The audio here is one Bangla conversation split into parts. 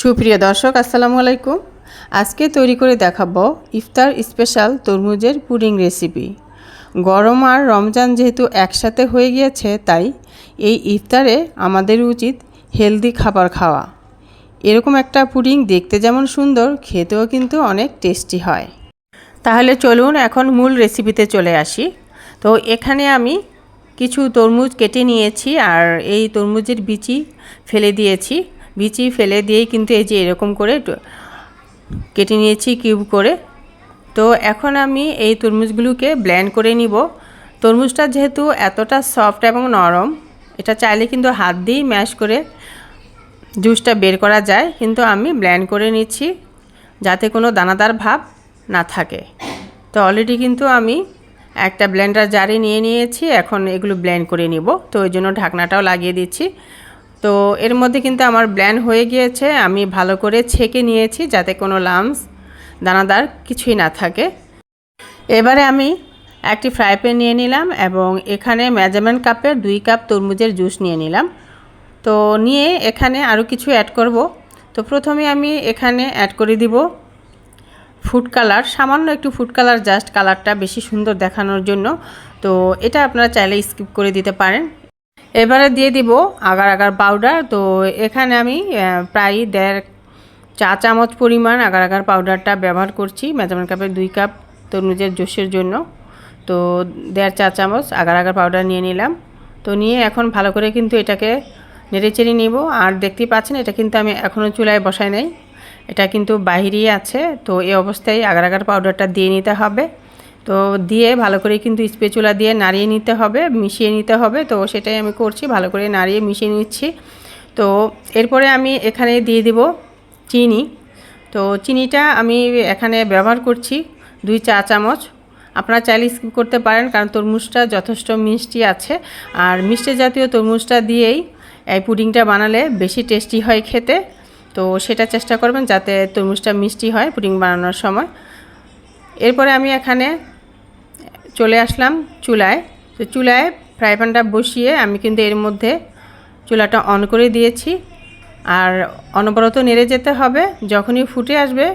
সুপ্রিয় দর্শক, আসসালামু আলাইকুম। আজকে তৈরি করে দেখাবো ইফতার স্পেশাল তরমুজের পুডিং রেসিপি। গরম আর রমজান যেহেতু একসাথে হয়ে গিয়েছে, তাই এই ইফতারে আমাদের উচিত হেলদি খাবার খাওয়া। এরকম একটা পুডিং দেখতে যেমন সুন্দর, খেতেও কিন্তু অনেক টেস্টি হয়। তাহলে চলুন এখন মূল রেসিপিতে চলে আসি। তো এখানে আমি কিছু তরমুজ কেটে নিয়েছি আর এই তরমুজের বিচি ফেলে দিয়েছি। বিচি ফেলে দিয়েই কিন্তু এই যে এরকম করে কেটে নিয়েছি কিউব করে। তো এখন আমি এই তরমুজগুলোকে ব্লেন্ড করে নিব। তরমুজটা যেহেতু এতটা সফট এবং নরম, এটা চাইলে কিন্তু হাত দিয়েই ম্যাশ করে জুসটা বের করা যায়, কিন্তু আমি ব্লেন্ড করে নিচ্ছি যাতে কোনো দানাদার ভাব না থাকে। তো অলরেডি কিন্তু আমি একটা ব্লেন্ডার জারে নিয়ে নিয়েছি, এখন এগুলো ব্লেন্ড করে নিব। তো ওই জন্য ঢাকনাটাও লাগিয়ে দিচ্ছি। তো এর মধ্যে কিন্তু আমার ব্লেন্ড হয়ে গিয়েছে, আমি ভালো করে ছেঁকে নিয়েছি যাতে কোনো লামস দানাদার কিছুই না থাকে। এবারে আমি একটি ফ্রাই প্যান নিয়ে নিলাম এবং এখানে মেজারমেন্ট কাপের দুই কাপ তরমুজের জুস নিয়ে নিলাম। তো নিয়ে এখানে আরও কিছু অ্যাড করব। তো প্রথমে আমি এখানে অ্যাড করে দিব ফুড কালার সামান্য একটু ফুড কালার জাস্ট কালারটা বেশি সুন্দর দেখানোর জন্য। তো এটা আপনারা চাইলে স্কিপ করে দিতে পারেন। এবারে দিয়ে দিব আগার আগার পাউডার তো এখানে আমি প্রায় দেড় চা চামচ পরিমাণ আগার আগার পাউডারটা ব্যবহার করছি, মেজারমেন্ট কাপের দুই কাপ তরমুজের জুসের জন্য। তো দেড় চা চামচ আগার আগার পাউডার নিয়ে নিলাম। তো নিয়ে এখন ভালো করে কিন্তু এটাকে নেড়েচেড়ে নিব। আর দেখতেই পাচ্ছেন, এটা কিন্তু আমি এখনও চুলায় বসাই নাই। এটা কিন্তু বাহিরেই আছে, তো এই অবস্থায় আগার আগার পাউডারটা দিয়ে নিতে হবে। তো দিয়ে ভালো করে কিন্তু স্পেচুলা দিয়ে নাড়িয়ে নিতে হবে, মিশিয়ে নিতে হবে। তো সেটাই আমি করছি, ভালো করে নাড়িয়ে মিশিয়ে নিচ্ছি। তো এরপরে আমি এখানে দিয়ে দিব চিনি। তো চিনিটা আমি এখানে ব্যবহার করছি দুই চা চামচ। আপনারা চাইলে স্কিপ করতে পারেন, কারণ তরমুজটা যথেষ্ট মিষ্টি আছে। আর মিষ্টি জাতীয় তরমুজটা দিয়েই এই পুডিংটা বানালে বেশি টেস্টি হয় খেতে। তো সেটা চেষ্টা করবেন যাতে তরমুজটা মিষ্টি হয় পুডিং বানানোর সময়। এরপরে আমি এখানে চলে আসলাম চুলায়। তো চুলায় ফ্রাই প্যানটা বসিয়ে আমি কিন্তু এর মধ্যে চুলাটা অন করে দিয়েছি। আর অনবরত নেড়ে যেতে হবে, যখনই ফুটে আসবে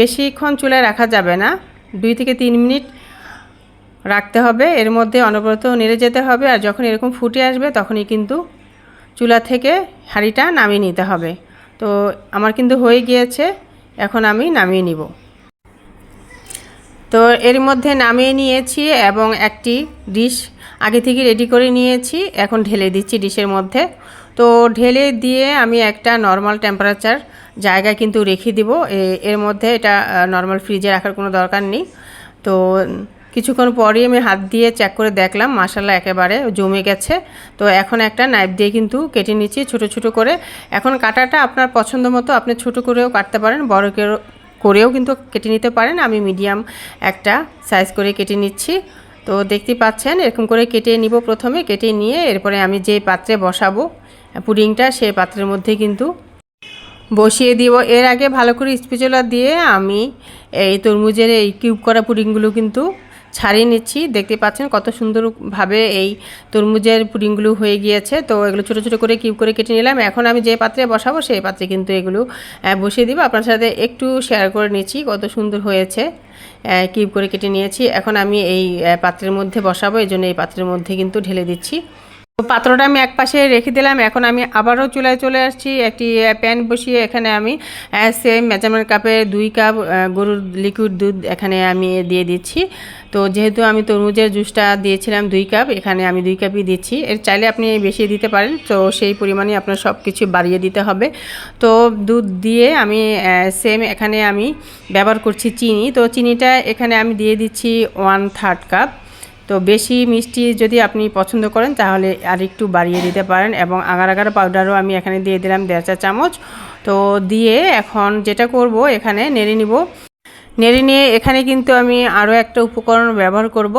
বেশিক্ষণ চুলায় রাখা যাবে না। দুই থেকে তিন মিনিট রাখতে হবে, এর মধ্যে অনবরত নেড়ে যেতে হবে। আর যখন এরকম ফুটে আসবে, তখনই কিন্তু চুলা থেকে হাঁড়িটা নামিয়ে নিতে হবে। তো আমার কিন্তু হয়ে গিয়েছে, এখন আমি নামিয়ে নিব। তো এর মধ্যে নামিয়ে নিয়েছি এবং একটি ডিশ আগে থেকে রেডি করে নিয়েছি। এখন ঢেলে দিচ্ছি ডিশের মধ্যে। তো ঢেলে দিয়ে আমি একটা নর্মাল টেম্পারেচার জায়গায় কিন্তু রেখে দিব। এর মধ্যে এটা নর্মাল ফ্রিজে রাখার কোনো দরকার নেই। তো কিছুক্ষণ পরেই আমি হাত দিয়ে চেক করে দেখলাম মশালা একেবারে জমে গেছে। তো এখন একটা নাইফ দিয়ে কিন্তু কেটে নিচ্ছি ছোট ছোট করে। এখন কাটাটা আপনার পছন্দ মতো আপনি ছোট করেও কাটতে পারেন, বড় করেও কিন্তু কেটে নিতে পারেন। আমি মিডিয়াম একটা সাইজ করে কেটে নিচ্ছি। তো দেখতে পাচ্ছেন, এরকম করে কেটে নিব প্রথমে, কেটে নিয়ে এরপরে আমি যে পাত্রে বসাবো, পুডিংটা সেই পাত্রের মধ্যে কিন্তু বসিয়ে দিব। এর আগে ভালো করে স্পিচলা দিয়ে আমি এই তরমুজের এই কিউব করা পুডিংগুলো কিন্তু ছাড়িয়ে নিচ্ছি। দেখতে পাচ্ছেন কত সুন্দরভাবে এই তরমুজের পুডিংগুলো হয়ে গিয়েছে। তো এগুলো ছোটো ছোটো করে কিউব করে কেটে নিলাম। এখন আমি যে পাত্রে বসাবো সেই পাত্রে কিন্তু এগুলো বসিয়ে দিব। আপনার সাথে একটু শেয়ার করে নিচ্ছি কত সুন্দর হয়েছে। কিউব করে কেটে নিয়েছি। এখন আমি এই পাত্রের মধ্যে বসাবো। এই জন্য এই পাত্রের মধ্যে কিন্তু ঢেলে দিচ্ছি। পাত্রটা আমি এক পাশে রেখে দিলাম। এখন আমি আবারও চুলায় চলে আসছি। একটি প্যান বসিয়ে এখানে আমি সেম মেজারমেন্ট কাপে দুই কাপ গরুর লিকুইড দুধ এখানে আমি দিয়ে দিচ্ছি। তো যেহেতু আমি তরমুজের জুসটা দিয়েছিলাম দুই কাপ, এখানে আমি দুই কাপই দিচ্ছি। এর চাইলে আপনি বেশি দিতে পারেন। তো সেই পরিমাণে আপনার সব কিছু বাড়িয়ে দিতে হবে। তো দুধ দিয়ে আমি সেম এখানে আমি ব্যবহার করছি চিনি। তো চিনিটা এখানে আমি দিয়ে দিচ্ছি ওয়ান থার্ড কাপ তো বেশি মিষ্টি যদি আপনি পছন্দ করেন, তাহলে আর একটু বাড়িয়ে দিতে পারেন এবং আগার আগার পাউডারও আমি এখানে দিয়ে দিলাম দেড় চা চামচ। তো দিয়ে এখন যেটা করব, এখানে নেড়ে নিব। নেড়ে নিয়ে এখানে কিন্তু আমি আরও একটা উপকরণ ব্যবহার করব।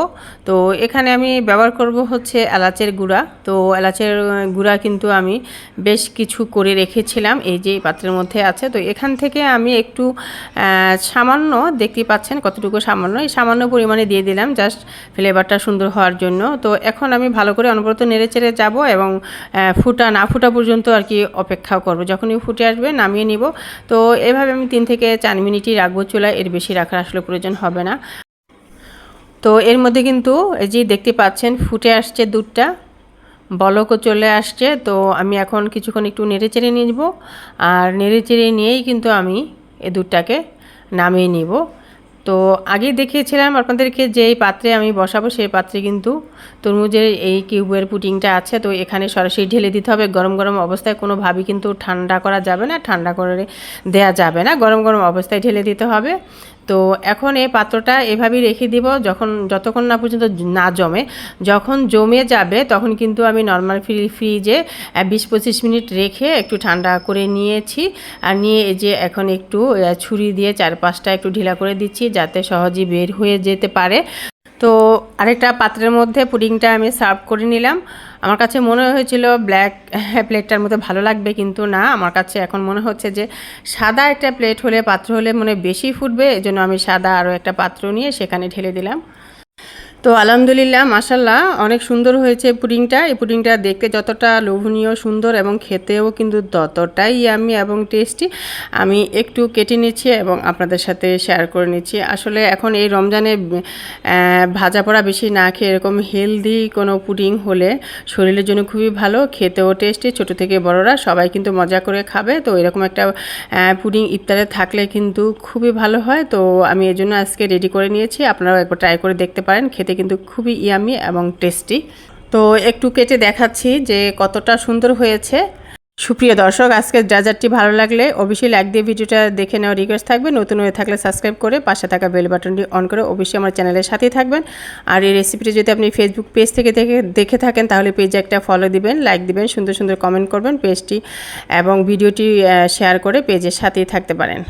তো এখানে আমি ব্যবহার করব হচ্ছে এলাচের গুঁড়া। তো এলাচের গুঁড়া কিন্তু আমি বেশ কিছু করে রেখেছিলাম, এই যে পাত্রের মধ্যে আছে। তো এখান থেকে আমি একটু সামান্য, দেখতেই পাচ্ছেন কতটুকু সামান্য, এই সামান্য পরিমাণে দিয়ে দিলাম জাস্ট ফ্লেভারটা সুন্দর হওয়ার জন্য। তো এখন আমি ভালো করে অনবরত নেড়ে চেড়ে যাব এবং ফুটা, না ফুটা পর্যন্ত আর কি অপেক্ষা করব। যখনই ফুটে আসবে নামিয়ে নিব। তো এভাবে আমি তিন থেকে চার মিনিটই রাখব চুলায়, এর বেশি রাখার আসলে প্রয়োজন হবে না। তো এর মধ্যে কিন্তু এই যে দেখতে পাচ্ছেন, ফুটে আসছে দুধটা, বলকও চলে আসছে। তো আমি এখন কিছুক্ষণ একটু নেড়ে চেড়ে যাব আর নেড়ে চেড়ে নিয়েই কিন্তু আমি এ দুধটাকে নামিয়ে নিব। তো আগেই দেখিয়েছিলাম আপনাদেরকে যেই পাত্রে আমি বসাবো সেই পাত্রে কিন্তু তরমুজের এই কিউবের পুটিংটা আছে। তো এখানে সরাসরি ঢেলে দিতে হবে। গরম গরম অবস্থায় কোনোভাবেই কিন্তু ঠান্ডা করা যাবে না, ঠান্ডা করে দেয়া যাবে না। গরম গরম অবস্থায় ঢেলে দিতে হবে। তো এখন এই পাত্রটা এভাবেই রেখে দিব যখন, যতক্ষণ না পর্যন্ত না জমে। যখন জমে যাবে তখন কিন্তু আমি নর্মাল ফ্রি ফ্রিজে বিশ পঁচিশ মিনিট রেখে একটু ঠান্ডা করে নিয়েছি। আর নিয়ে এই যে এখন একটু ছুরি দিয়ে চারপাশটা একটু ঢিলা করে দিচ্ছি। যাতে সহজেই বের হয়ে যেতে পারে। তো আরেকটা পাত্রের মধ্যে পুডিংটা আমি সার্ভ করে নিলাম। আমার কাছে মনে হয়েছিল ব্ল্যাক প্লেটটার মধ্যে ভালো লাগবে, কিন্তু না, আমার কাছে এখন মনে হচ্ছে যে সাদা একটা প্লেট হলে, পাত্র হলে মনে বেশি ফুটবে। এজন্য আমি সাদা আরও একটা পাত্র নিয়ে সেখানে ঢেলে দিলাম। তো আলহামদুলিল্লাহ মাসাল্লাহ অনেক সুন্দর হয়েছে পুডিংটা। এই পুডিংটা দেখতে যতটা লোভনীয়, সুন্দর এবং খেতেও কিন্তু ততটাই আমি এবং টেস্টি আমি একটু কেটে নিচ্ছি এবং আপনাদের সাথে শেয়ার করে নিচ্ছি। আসলে এখন এই রমজানে ভাজা পড়া বেশি না খেয়ে এরকম হেলদি কোনো পুডিং হলে শরীরের জন্য খুবই ভালো, খেতেও টেস্টি ছোট থেকে বড়রা সবাই কিন্তু মজা করে খাবে। তো এরকম একটা পুডিং ইফতারে থাকলে কিন্তু খুবই ভালো হয়। তো আমি এজন্য আজকে রেডি করে নিয়েছি। আপনারাও একবার ট্রাই করে দেখতে পারেন, খেতে কিন্তু খুবই ইয়ামি এবং টেস্টি। তো একটু কেটে দেখাচ্ছি যে কতটা সুন্দর হয়েছে। সুপ্রিয় দর্শক আজকের ড্রাজারটি ভালো লাগলে অবশ্যই লাইক দিয়ে ভিডিওটা দেখে নেওয়ার রিকোয়েস্ট থাকবে। নতুন হয়ে থাকলে সাবস্ক্রাইব করে পাশে থাকা বেল বাটনটি অন করে অবশ্যই আমার চ্যানেলের সাথেই থাকবেন। আর এই রেসিপিটি যদি আপনি ফেসবুক পেজ থেকে দেখে দেখে থাকেন, তাহলে পেজে একটা ফলো দিবেন লাইক দিবেন, সুন্দর সুন্দর কমেন্ট করবেন। পেজটি এবং ভিডিওটি শেয়ার করে পেজের সাথেই থাকতে পারেন।